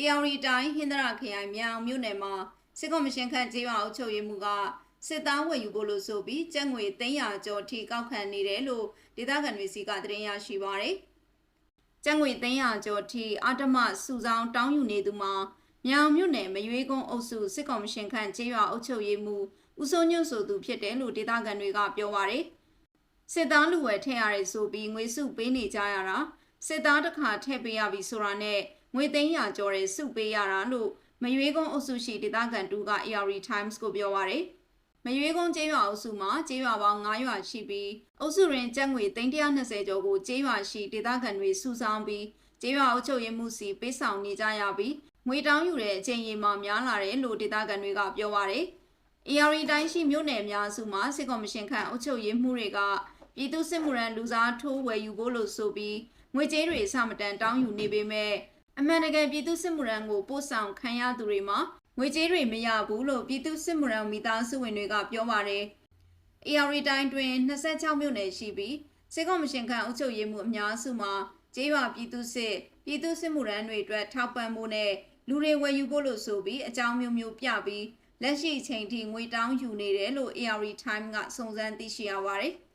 AR တိုင်းဟင်္ဒရာခရိုင်မြောင်မြို့နယ်မှာစစ်ကော်မရှင်ခန့်ကျေးရွာအုပ်ချုပ်ရေးမှူးကစစ်သားဝယ်ယူဖို့လို့ဆိုပြီးကျပ်ငွေ300ကျော်ထိကောက်ခံနေတယ်လို့ဒေသခံတွေစီကသတင်းရရှိပါရယ်။ကျပ်ငွေ300ကျော်ထိအာတမစုဆောင်တောင်းယူနေသူမှာမြောင်မြို့နယ်မရွေးကုန်းအုပ်စုစစ်ကော်မရှင်ခန့်ကျေးရွာအုပ်ချုပ်ရေးမှူးဦးစိုးညွန့်ဆိုသူဖြစ်တယ်လို့ဒေသခံတွေကပြောပါရယ်။စစ်သားလူဝယ်ထည့်ရတယ်ဆိုပြီးငွေစုပေးနေကြရတာစစ်သားတစ်ခါထည့်ပေးရပြီဆိုတာနဲ့ ငွေသိန်းရာကျော်တဲ့စုပေးရတာလို့မရွေးကုန်းအုပ်စုရှိဒေသခံတူက AR Times ကိုပြောပါရယ်မရွေးကုန်းကျေးရွာအုပ်စုမှာကျေးရွာပေါင်း9ရွာရှိပြီးအုပ်စုရင်းကျပ်ငွေ320ကျော်ကိုကျေးရွာရှိဒေသခံတွေစုဆောင်းပြီးကျေးရွာအုပ်ချုပ်ရေးမှုစီပေးဆောင်နေကြရပြီးငွေတောင်းယူတဲ့အချိန်ရီမှာများလာတယ်လို့ဒေသခံတွေကပြောပါရယ် AR တိုင်းရှိမြို့နယ်အများစုမှာစစ်ကော်မရှင်ခန့်အုပ်ချုပ်ရေးမှုတွေကပြည်သူစစ်မှုရန်လူစားထိုးဝယ်ယူဖို့လို့ဆိုပြီးငွေကြေးတွေအစမတန်တောင်းယူနေပေမဲ့ အမှန်တကယ်ပြည်သူစစ်မှုရန်ကိုပို့ဆောင်ခံရသူတွေမှာငွေကြေးတွေမရဘူးလို့ပြည်သူစစ်မှုရန်မိသားစုဝင်တွေကပြောပါတယ်။ AR တိုင်းတွင်26မြို့နယ်ရှိပြီးစစ်ကော်မရှင်ခန့်အုပ်ချုပ်ရေးမှုအများစုမှာကျေးရွာပြည်သူစစ်ပြည်သူစစ်မှုရန်တွေအတွက်ထောက်ပံ့ဖို့နဲ့လူတွေဝယ်ယူဖို့လို့ဆိုပြီးအကြောင်းမျိုးမျိုးပြပြီးလက်ရှိအချိန်ထိငွေတောင်းယူနေတယ်လို့ AR Time ကစုံစမ်းသိရှိရပါတယ်။